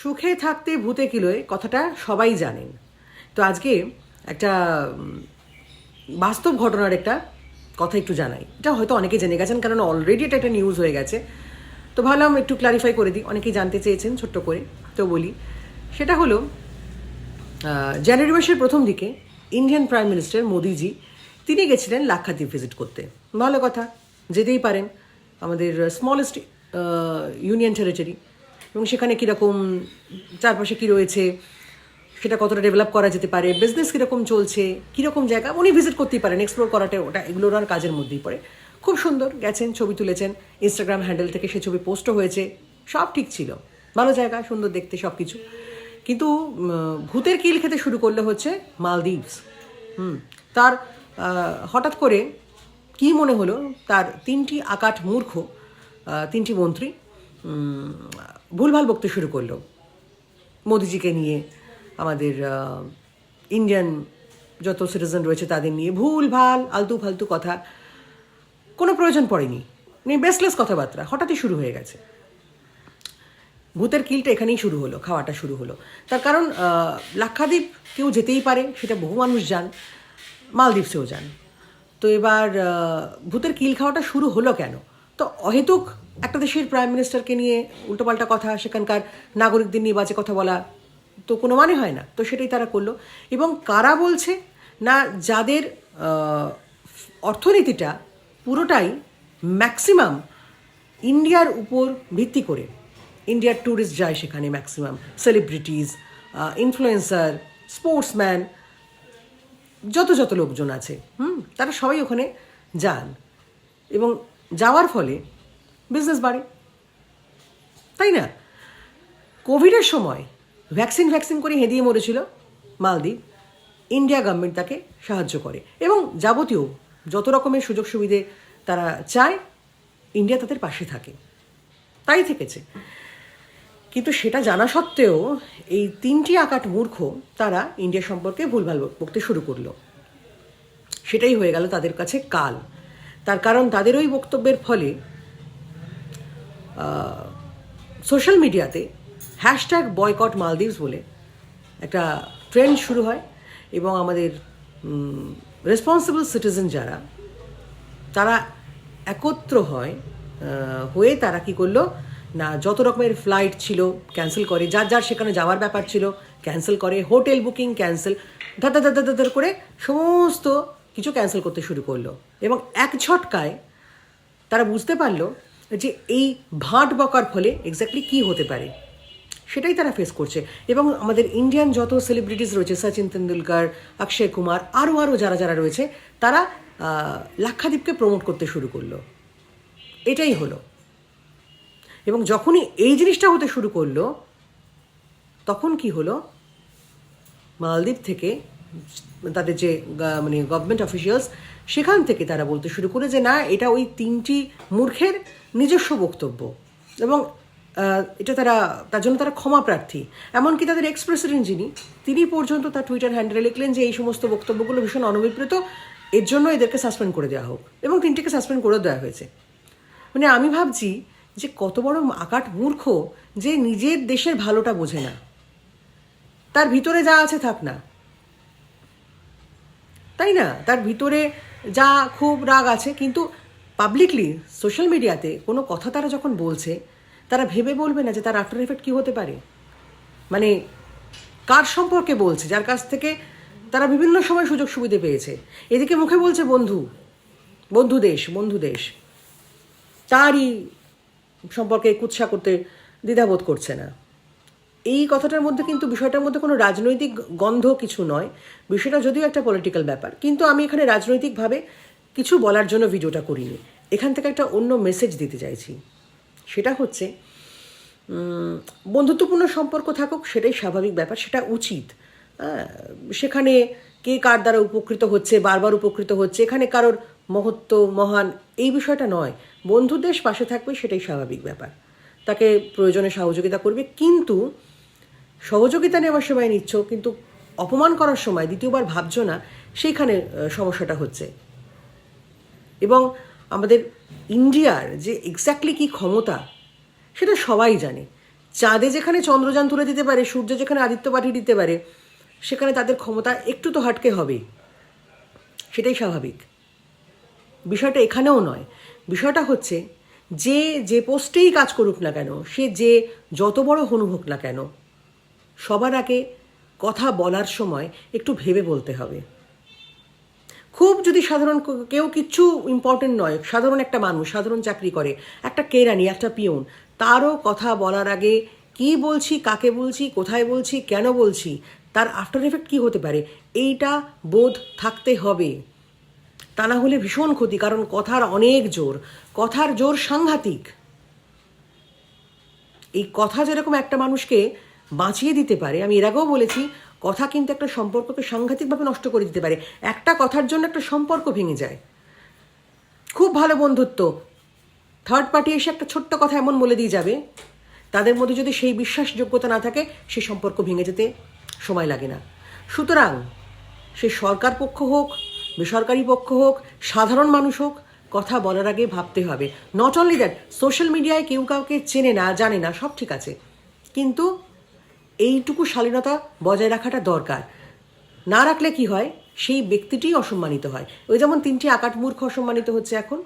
সুখে থাকতে ভূতে কিলোয়, কথাটা সবাই জানেন। তো আজকে একটা বাস্তব ঘটনার একটা কথা একটু জানাই। এটা হয়তো অনেকে জেনে গেছেন, কারণ অলরেডি এটা একটা নিউজ হয়ে গেছে। তো ভাবলাম একটু ক্লারিফাই করে দিই, অনেকেই জানতে চেয়েছেন ছোট্ট করে, তো বলি। সেটা হলো জানুয়ারি মাসের প্রথম দিকে ইন্ডিয়ান প্রাইম মিনিস্টার মোদিজি, তিনি গেছিলেন লাক্ষাদ্বীপ ভিজিট করতে। ভালো কথা, যেতেই পারেন। আমাদের স্মলেস্ট ইউনিয়ন টেরিটরি এবং সেখানে কীরকম চারপাশে কী রয়েছে, সেটা কতটা ডেভেলপ করা যেতে পারে বিজনেস কীরকম চলছে, কীরকম জায়গা, উনি ভিজিট করতেই পারেন এক্সপ্লোর করাটা ওটা, এগুলো ওনার কাজের মধ্যেই পড়ে। খুব সুন্দর গেছেন, ছবি তুলেছেন ইনস্টাগ্রাম হ্যান্ডেল থেকে সে ছবি পোস্টও হয়েছে, সব ঠিক ছিল। ভালো জায়গা, সুন্দর দেখতে সব কিছু কিন্তু ভূতের কিল খেতে শুরু করলে হচ্ছে মালদ্বীপস। হুম, তার হঠাৎ করে কি মনে হলো, তার তিনটি আকাট মূর্খ তিনটি মন্ত্রী ভুলভাল বকতে শুরু করল। মোদিজিকে নিয়ে আমাদের ইন্ডিয়ান যত সিটিজেন রয়েছে তাদের নিয়ে ভুল ভালো আলতু ফালতু কথা। কোনো প্রয়োজন পড়েনি। মানে বেসলেস কথাবার্তা হঠাৎই শুরু হয়ে গেছে। ভূতের কিলটা এখানেই শুরু হলো, খাওয়াটা শুরু হলো। তার কারণ লাক্ষাদ্বীপ কেউ যেতেই পারে, সেটা বহু মানুষ যান মালদ্বীপসেও যান তো এবার ভূতের কিল খাওয়াটা শুরু হলো কেন? তো অহেতুক একটা দেশের প্রাইম মিনিস্টারকে নিয়ে উল্টোপাল্টা কথা, সেখানকার নাগরিকদের নিয়ে বাজে কথা বলা তো কোনো মানে হয় না। তো সেটাই তারা করল। এবং কারা বলছে না, যাদের অর্থনীতিটা পুরোটাই ম্যাক্সিমাম ইন্ডিয়ার উপর ভিত্তি করে। ইন্ডিয়ার ট্যুরিস্ট যায় সেখানে ম্যাক্সিমাম সেলিব্রিটিস ইনফ্লুয়েন্সার স্পোর্টসম্যান যত যত লোকজন আছে, হুম, তারা সবাই ওখানে যান। এবং যাওয়ার ফলে বিজনেস বাড়ে। তাই না? কোভিডের সময় ভ্যাকসিন ভ্যাকসিন করে হেদিয়ে মরেছিল মালদ্বীপ। ইন্ডিয়া গভর্নমেন্ট তাকে সাহায্য করে। এবং যাবতীয় যত রকমের সুযোগ সুবিধে তারা চায় ইন্ডিয়া তাদের পাশে থাকে। তাই থেকেছে। কিন্তু সেটা জানা সত্ত্বেও এই তিনটি আকাট মূর্খ তারা ইন্ডিয়া সম্পর্কে ভুলভাল বকতে শুরু করল। সেটাই হয়ে গেল তাদের কাছে কাল। তার কারণ তাদের ওই বক্তব্যের ফলে সোশ্যাল মিডিয়াতে হ্যাশট্যাগ বয়কট মালদ্বীপস বলে একটা ট্রেন্ড শুরু হয় এবং আমাদের রেসপন্সিবল সিটিজেন যারা, তারা একত্র হয় হয়ে তারা কি করল, না, যত রকমের ফ্লাইট ছিল ক্যান্সেল করে, যার যার সেখানে যাওয়ার ব্যাপার ছিল ক্যান্সেল করে হোটেল বুকিং ক্যান্সেল ধার ধার ধার করে সমস্ত কিছু ক্যান্সেল করতে শুরু করল। এবং এক ঝটকায় তারা বুঝতে পারল যে এই ভাঁট বকার ফলে এক্স্যাক্টলি কী হতে পারে। সেটাই তারা ফেস করছে। এবং আমাদের ইন্ডিয়ান যত সেলিব্রিটিস রয়েছে, সচিন তেন্ডুলকার, অক্ষয় কুমার আরও আরও যারা যারা রয়েছে, তারা লাক্ষাদ্বীপকে প্রমোট করতে শুরু করল। এটাই হলো। এবং যখনই এই জিনিসটা হতে শুরু করল, তখন কি হলো? মালদ্বীপ থেকে তাদের যে মানে গভর্নমেন্ট অফিসিয়ালস সেখান থেকে তারা বলতে শুরু করে যে, না, এটা ওই তিনটি মূর্খের নিজস্ব বক্তব্য। এবং এটা তারা, তার জন্য তারা ক্ষমা প্রার্থী। এমনকি তাদের এক্স প্রেসিডেন্ট যিনি, তিনি পর্যন্ত তার টুইটার হ্যান্ডেলে লিখলেন যে, এই সমস্ত বক্তব্যগুলো ভীষণ অনভিপ্রেত। এর জন্য এদেরকে সাসপেন্ড করে দেওয়া হোক। এবং তিনটিকে সাসপেন্ড করে দেওয়া হয়েছে। মানে আমি ভাবছি যে, কত বড় আকাট মূর্খ যে নিজের দেশের ভালোটা বোঝে না। তার ভিতরে যা আছে থাক না। তাই না? তার ভিতরে যা খুব রাগ আছে, কিন্তু পাবলিকলি সোশ্যাল মিডিয়াতে কোনো কথা তারা যখন বলছে, তারা ভেবে বলবে না যে তার আফটার এফেক্ট কী হতে পারে। মানে কার সম্পর্কে বলছে? যার কাছ থেকে তারা বিভিন্ন সময় সুযোগ সুবিধে পেয়েছে। এদিকে মুখে বলছে বন্ধু বন্ধু দেশ বন্ধু দেশ। তারই সম্পর্কে কুৎসা করতে দ্বিধাবোধ করছে না। এই কথাটার মধ্যে কিন্তু বিষয়টার মধ্যে কোনো রাজনৈতিক গন্ধ কিছু নয়। বিষয়টা যদিও একটা পলিটিক্যাল ব্যাপার। কিন্তু আমি এখানে রাজনৈতিকভাবে কিছু বলার জন্য ভিডিওটা করিনি। এখান থেকে একটা অন্য মেসেজ দিতে চাইছি। সেটা হচ্ছে বন্ধুত্বপূর্ণ সম্পর্ক থাকুক সেটাই স্বাভাবিক ব্যাপার সেটা উচিত। হ্যাঁ, সেখানে কে কার দ্বারা উপকৃত হচ্ছে বারবার উপকৃত হচ্ছে এখানে কারোর মহত্ব মহান এই বিষয়টা নয়। বন্ধু দেশ পাশে থাকবে সেটাই স্বাভাবিক ব্যাপার। তাকে প্রয়োজনে সহযোগিতা করবে। কিন্তু সহযোগিতা নেওয়ার সময় নিচ্ছ, কিন্তু অপমান করার সময় দ্বিতীয়বার ভাবছ না, সেইখানে সমস্যাটা হচ্ছে। এবং আমাদের ইন্ডিয়ার যে এক্স্যাক্টলি কী ক্ষমতা, সেটা সবাই জানে। চাঁদে যেখানে চন্দ্রযান তুলে দিতে পারে, সূর্য যেখানে আদিত্য পাঠিয়ে দিতে পারে, সেখানে তাদের ক্ষমতা একটু তো হাটকে হবেই সেটাই স্বাভাবিক। বিষয়টা এখানেও নয়। বিষয়টা হচ্ছে, যে যে পোস্টেই কাজ করুক না কেন, সে যে যত বড় হনু হোক না কেন সবার আগে কথা বলার সময় একটু ভেবে বলতে হবে। খুব যদি সাধারণ কেউ কিচ্ছু ইম্পর্টেন্ট নয়, সাধারণ একটা মানুষ, সাধারণ চাকরি করে, একটা কেরানি, একটা পিয়ন তারও কথা বলার আগে কি বলছি, কাকে বলছি, কোথায় বলছি, কেন বলছি, তার আফটার এফেক্ট কী হতে পারে, এইটা বোধ থাকতে হবে। তা না হলে ভীষণ ক্ষতি, কারণ কথার অনেক জোর, কথার জোর সাংঘাতিক। এই কথা যেরকম একটা মানুষকে বাঁচিয়ে দিতে পারে। আমি এর আগেও বলেছি, কথা কিন্তু একটা সম্পর্ককে সাংঘাতিকভাবে নষ্ট করে দিতে পারে। একটা কথার জন্য একটা সম্পর্ক ভেঙে যায়। খুব ভালো বন্ধুত্ব। থার্ড পার্টি এসে একটা ছোট্ট কথা এমন বলে দিয়ে যাবে, তাদের মধ্যে যদি সেই বিশ্বাসযোগ্যতা না থাকে সেই সম্পর্ক ভেঙে যেতে সময় লাগে না। সুতরাং, সে সরকার পক্ষ হোক, বেসরকারি পক্ষ হোক, সাধারণ মানুষ হোক, কথা বলার আগে ভাবতে হবে। নট অনলি দ্যাট সোশ্যাল মিডিয়ায় কেউ কাউকে চেনে না, জানে না, সব ঠিক আছে। কিন্তু এইটুকু শালীনতা বজায় রাখাটা দরকার। না রাখলে কি হয়? সেই ব্যক্তিটি অসম্মানিত হয়। ওই যেমন তিনটি আকাট মূর্খ অসম্মানিত হচ্ছে এখন।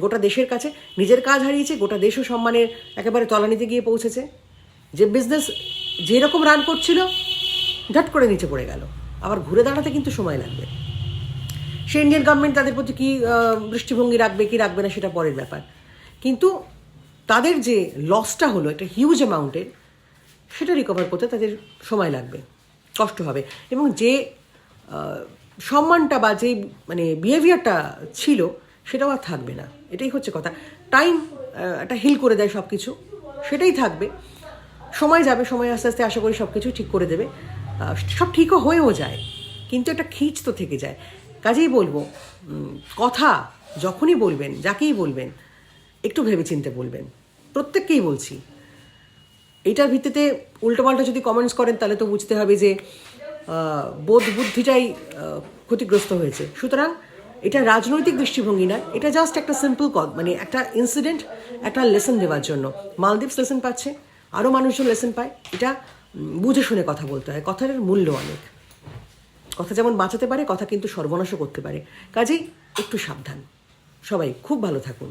গোটা দেশের কাছে নিজের কাজ হারিয়েছে, গোটা দেশও সম্মানের একেবারে তলানিতে গিয়ে পৌঁছেছে। যে বিজনেস যেরকম রান করছিল, ঝট করে নিচে পড়ে গেল। আবার ঘুরে দাঁড়াতে কিন্তু সময় লাগবে। সে ইন্ডিয়ান গভর্নমেন্ট তাদের প্রতি কী দৃষ্টিভঙ্গি রাখবে, কি রাখবে না সেটা পরের ব্যাপার। কিন্তু তাদের যে লসটা হলো একটা হিউজ অ্যামাউন্টের সেটা রিকভার করতে তাদের সময় লাগবে, কষ্ট হবে। এবং যে সম্মানটা বা যে মানে বিহেভিয়ারটা ছিল সেটাও আর থাকবে না। এটাই হচ্ছে কথা। টাইম একটা হিল করে দেয় সব কিছু সেটাই থাকবে। সময় যাবে, সময় আস্তে আস্তে আশা করি সব কিছু ঠিক করে দেবে। সব ঠিকও হয়েও যায়, কিন্তু একটা খিচ তো থেকে যায়। কাজেই বলব কথা যখনই বলবেন, যাকেই বলবেন, একটু ভেবেচিন্তে বলবেন। প্রত্যেককেই বলছি এইটার ভিত্তিতে উল্টোপাল্টা যদি কমেন্টস করেন, তাহলে তো বুঝতে হবে যে বোধ বুদ্ধিটাই ক্ষতিগ্রস্ত হয়েছে। সুতরাং এটা রাজনৈতিক দৃষ্টিভঙ্গি না, এটা জাস্ট একটা সিম্পল কথ মানে একটা ইনসিডেন্ট একটা লেসন দেওয়ার জন্য। মালদ্বীপস লেসন পাচ্ছে আরও মানুষজন লেসন পায়। এটা বুঝে শুনে কথা বলতে হয়, কথার মূল্য অনেক। কথা যেমন বাঁচাতে পারে, কথা কিন্তু সর্বনাশও করতে পারে। কাজেই একটু সাবধান। সবাই, খুব ভালো থাকুন।